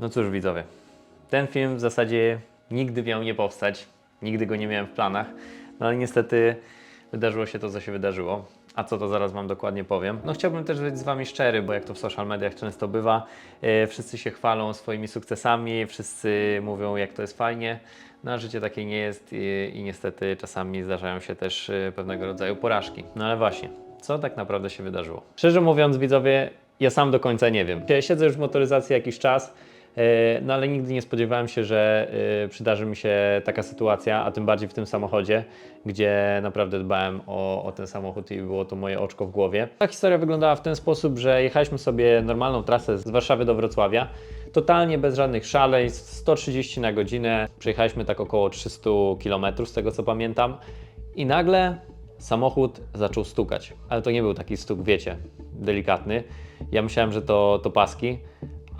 No cóż, widzowie, ten film w zasadzie nigdy miał nie powstać, nigdy go nie miałem w planach, no ale niestety wydarzyło się to, co się wydarzyło. A co to zaraz Wam dokładnie powiem. No chciałbym też być z Wami szczery, bo jak to w social mediach często bywa, e, wszyscy się chwalą swoimi sukcesami, wszyscy mówią jak to jest fajnie, no a życie takie nie jest i, i niestety czasami zdarzają się też e, pewnego rodzaju porażki. No ale właśnie, co tak naprawdę się wydarzyło? Szczerze mówiąc, widzowie, ja sam do końca nie wiem. Siedzę już w motoryzacji jakiś czas, no ale nigdy nie spodziewałem się, że e, przydarzy mi się taka sytuacja, a tym bardziej w tym samochodzie, gdzie naprawdę dbałem o, o ten samochód i było to moje oczko w głowie. Ta historia wyglądała w ten sposób, że jechaliśmy sobie normalną trasę z Warszawy do Wrocławia, totalnie bez żadnych szaleństw, 130 na godzinę, przejechaliśmy tak około 300 km z tego co pamiętam i nagle samochód zaczął stukać. Ale to nie był taki stuk, wiecie, delikatny. Ja myślałem, że to, to paski,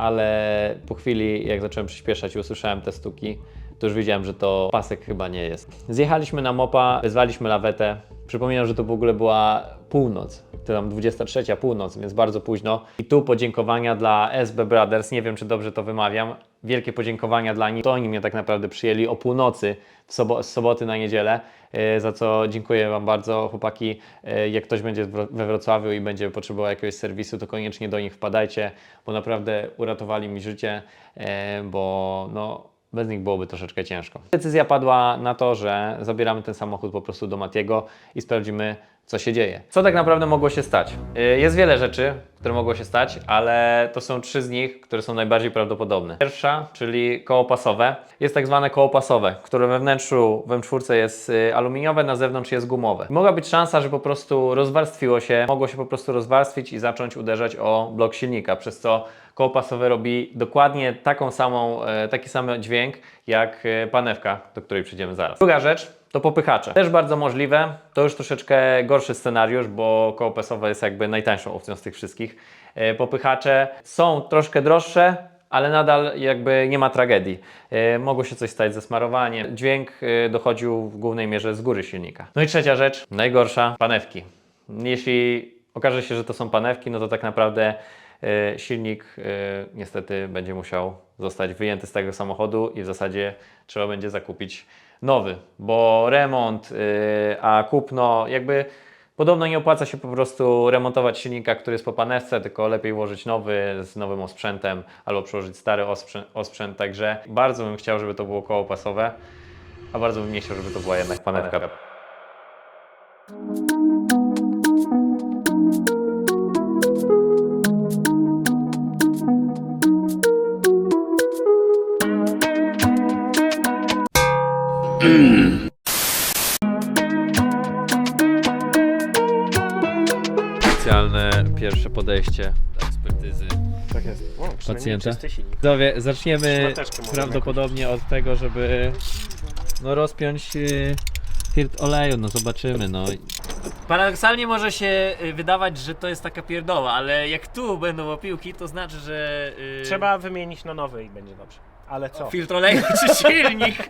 ale po chwili, jak zacząłem przyspieszać i usłyszałem te stuki, to już wiedziałem, że to pasek chyba nie jest. Zjechaliśmy na mopa, wezwaliśmy lawetę. Przypominam, że to w ogóle była północ, to tam 23 północ, więc bardzo późno. I tu podziękowania dla SB Brothers, nie wiem czy dobrze to wymawiam. Wielkie podziękowania dla nich. To oni mnie tak naprawdę przyjęli o północy w sobo- z soboty na niedzielę, e, za co dziękuję Wam bardzo, chłopaki. E, Jak ktoś będzie we Wrocławiu i będzie potrzebował jakiegoś serwisu, to koniecznie do nich wpadajcie, bo naprawdę uratowali mi życie, e, bo no, bez nich byłoby troszeczkę ciężko. Decyzja padła na to, że zabieramy ten samochód po prostu do Matiego i sprawdzimy, co się dzieje. Co tak naprawdę mogło się stać? Y, Jest wiele rzeczy, które mogło się stać, ale to są trzy z nich, które są najbardziej prawdopodobne. Pierwsza, czyli koło pasowe, jest tak zwane koło pasowe, które we wnętrzu, w M4 jest y, aluminiowe, na zewnątrz jest gumowe. Mogła być szansa, że po prostu rozwarstwiło się, mogło się po prostu rozwarstwić i zacząć uderzać o blok silnika, przez co koło pasowe robi dokładnie taką samą, e, taki sam dźwięk jak panewka, do której przyjdziemy zaraz. Druga rzecz to popychacze. Też bardzo możliwe, to już troszeczkę gorszy scenariusz, bo koło pasowe jest jakby najtańszą opcją z tych wszystkich. E, Popychacze są troszkę droższe, ale nadal jakby nie ma tragedii. E, Mogło się coś stać ze smarowaniem. Dźwięk e, dochodził w głównej mierze z góry silnika. No i trzecia rzecz, najgorsza, panewki. Jeśli okaże się, że to są panewki, no to tak naprawdę silnik niestety będzie musiał zostać wyjęty z tego samochodu i w zasadzie trzeba będzie zakupić nowy, bo remont, e, a kupno jakby podobno nie opłaca się po prostu remontować silnika, który jest po panewce, tylko lepiej włożyć nowy z nowym osprzętem albo przełożyć stary osprzęt, osprzęt. Także bardzo bym chciał, żeby to było koło pasowe, a bardzo bym nie chciał, żeby to była jednak panewka. Pierwsze podejście do ekspertyzy Tak jest. O, przynajmniej Pacjenta. czysty silnik. Widzowie, zaczniemy Szmateczkę prawdopodobnie od tego, żeby no rozpiąć y, filtr oleju, no zobaczymy, no. Paradoksalnie może się y, wydawać, że to jest taka pierdoła, ale jak tu będą opiłki, to znaczy, że y, Trzeba wymienić na nowy i będzie dobrze. Ale co? filtr oleju czy silnik.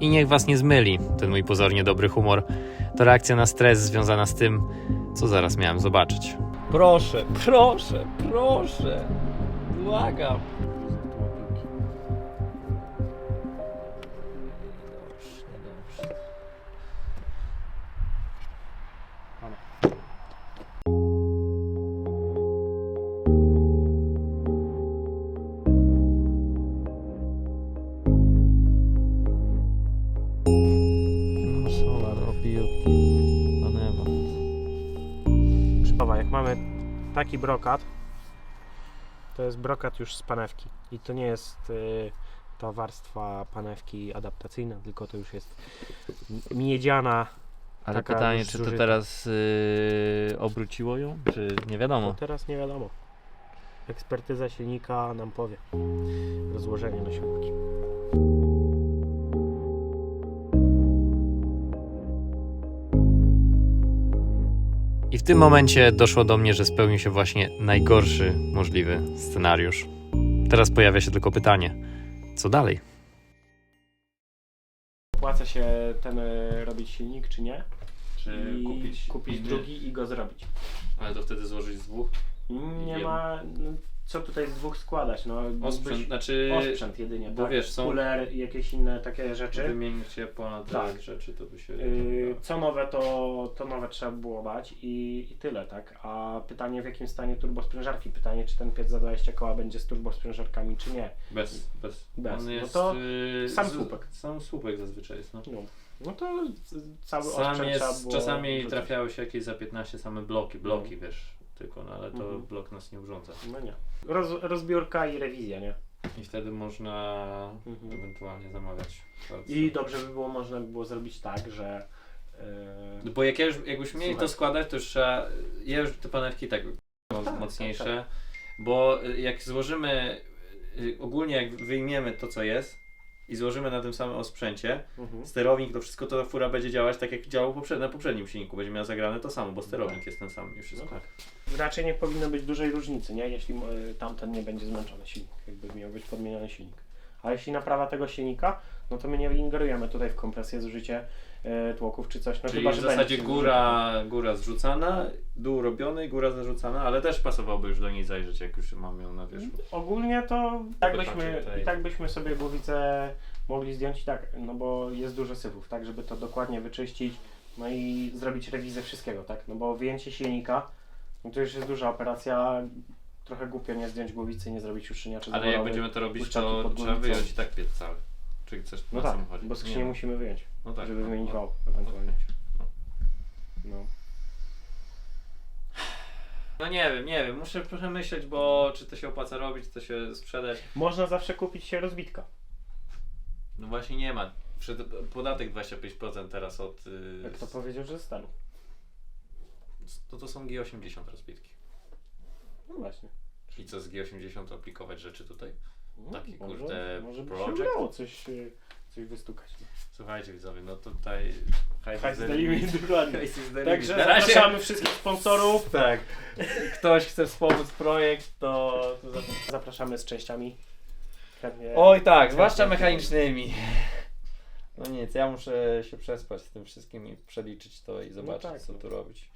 I niech was nie zmyli ten mój pozornie dobry humor. To reakcja na stres związana z tym, co zaraz miałem zobaczyć. Proszę, proszę, proszę. Błagam. Taki brokat, to jest brokat już z panewki. I to nie jest y, ta warstwa panewki adaptacyjna, tylko to już jest miedziana. Ale pytanie, czy to teraz yy, obróciło ją, czy nie wiadomo. No teraz nie wiadomo. Ekspertyza silnika nam powie. Rozłożenie na śrubki. I w tym momencie doszło do mnie, że spełnił się właśnie najgorszy możliwy scenariusz. Teraz pojawia się tylko pytanie, co dalej? Opłaca się ten y, robić silnik, czy nie? Czy I kupić drugi i go zrobić. Ale to wtedy złożyć z dwóch? Nie ma. No, co tutaj z dwóch składać. No, Osprzęt, mógłbyś- znaczy osprzęt jedynie, bo tak? wiesz, są- Kuler i jakieś inne takie rzeczy. wymienić się ponad Tak. tak. rzeczy, to by się... Yy, co nowe, to, to nowe trzeba było dać i, i tyle, tak? A pytanie w jakim stanie turbosprężarki? Pytanie, czy ten piec za 20 koła będzie z turbosprężarkami, czy nie? Bez, bez. Bez. On No jest, to y, sam z- słupek. Sam słupek zazwyczaj jest, no. No, no to z- cały Sam osprzęt trzeba jest, było czasami wrzucić. trafiały się jakieś za 15 same bloki, bloki wiesz, tylko, no ale to Mhm. blok nas nie urządza. No nie. Roz, rozbiórka i rewizja, nie? I wtedy można Mhm. ewentualnie zamawiać. bardzo. I dobrze by było, można by było zrobić tak, że yy, Bo jak ja już, jakbyśmy mieli Słuchaj. to składać, to już trzeba, ja już te panewki tak tak, mocniejsze, tak, bo y, jak złożymy, y, ogólnie jak wyjmiemy to co jest i złożymy na tym samym osprzęcie, mhm. sterownik, to wszystko to ta fura będzie działać tak jak działał poprzed- na poprzednim silniku, będzie miała zagrane to samo, bo sterownik jest ten sam i no wszystko. tak. Raczej nie powinno być dużej różnicy, nie? Jeśli yy, tamten nie będzie zmęczony silnik, jakby miał być podmieniony silnik. A jeśli naprawa tego silnika, no to my nie ingerujemy tutaj w kompresję, zużycie yy, tłoków czy coś. No Czyli chyba, w że zasadzie będzie góra, góra zrzucana, dół robiony, góra zarzucana, ale też pasowałoby już do niej zajrzeć, jak już mam ją na wierzchu. Ogólnie to tak byśmy, i tak byśmy sobie głowicę mogli zdjąć i tak, no bo jest dużo syfów, tak, żeby to dokładnie wyczyścić, no i zrobić rewizję wszystkiego, tak, no bo wyjęcie silnika, no to już jest duża operacja, trochę głupio nie zdjąć głowicy i nie zrobić uszczyniaczy Ale jak będziemy to robić, puszczaki to pod trzeba głowicą. wyjąć i tak piec cały. Czyli coś No na tak, bo skrzynię Nie. musimy wyjąć, No tak, żeby no, wymienić no. wał ewentualnie. No. No. No nie wiem, nie wiem, muszę przemyśleć, bo czy to się opłaca robić, czy to się sprzedać. Można zawsze kupić się rozbitka. No właśnie nie ma. Przed, podatek 25% teraz od... Yy, Jak to powiedział, że ze to, to są G80 rozbitki. No właśnie. I co z G80 aplikować rzeczy tutaj? Taki, może, kurde, może by się project. udało coś, y, coś wystukać. No. Słuchajcie widzowie, no tutaj... High the limit, dokładnie. High is the Także limit. Na razie- zapraszamy wszystkich sponsorów. Tak. Ktoś chce wspomóc projekt, to... to zapraszam. Zapraszamy z częściami. Chętnie. Oj tak, zwłaszcza mechanicznymi. No nic, ja muszę się przespać z tym wszystkim i przeliczyć to i zobaczyć, tak, co no. tu robić.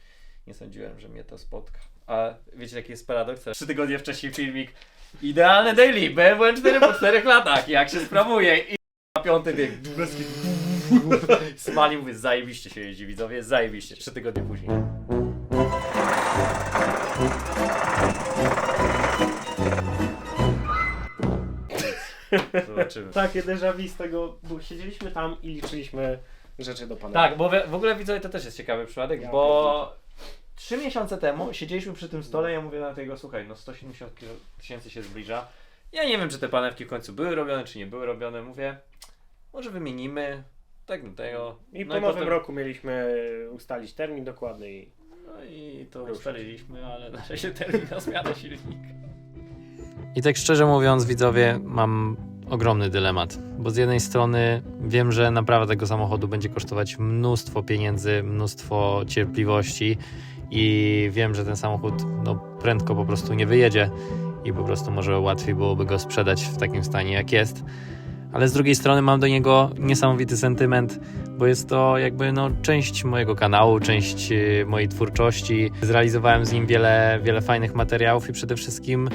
Nie sądziłem, że mnie to spotka. A wiecie, jaki jest paradoks? Trzy tygodnie wcześniej filmik. Idealny daily, BMW 4 po 4 latach, jak się sprawuje piąty bieg. Smali mówię, zajebiście się jeździ widzowie, zajebiście. Trzy tygodnie później. Zobaczymy. Takie déjà vu z tego, bo siedzieliśmy tam i liczyliśmy rzeczy do pana. Tak, bo we- w ogóle widzowie to też jest ciekawy przypadek, Ja bo trzy miesiące temu siedzieliśmy przy tym stole i ja mówię na tego, słuchaj, no 170 kilo- tysięcy się zbliża. Ja nie wiem, czy te panewki w końcu były robione, czy nie były robione. Mówię, może wymienimy, tak do tego. I no po nowym potem- roku mieliśmy ustalić termin dokładny i No i to Ruszyć. ustaliliśmy, ale na razie termin na zmianę silnika. I tak szczerze mówiąc, widzowie, mam ogromny dylemat, bo z jednej strony wiem, że naprawa tego samochodu będzie kosztować mnóstwo pieniędzy, mnóstwo cierpliwości i wiem, że ten samochód no, prędko po prostu nie wyjedzie i po prostu może łatwiej byłoby go sprzedać w takim stanie, jak jest. Ale z drugiej strony mam do niego niesamowity sentyment, bo jest to jakby no, część mojego kanału, część y, mojej twórczości. Zrealizowałem z nim wiele, wiele fajnych materiałów i przede wszystkim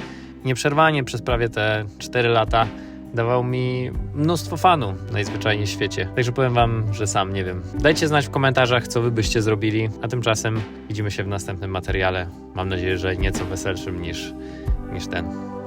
nieprzerwanie przez prawie te 4 lata dawał mi mnóstwo fanu najzwyczajniej w świecie. Także powiem wam, że sam nie wiem. Dajcie znać w komentarzach, co wy byście zrobili, a tymczasem widzimy się w następnym materiale. Mam nadzieję, że nieco weselszym niż, niż ten.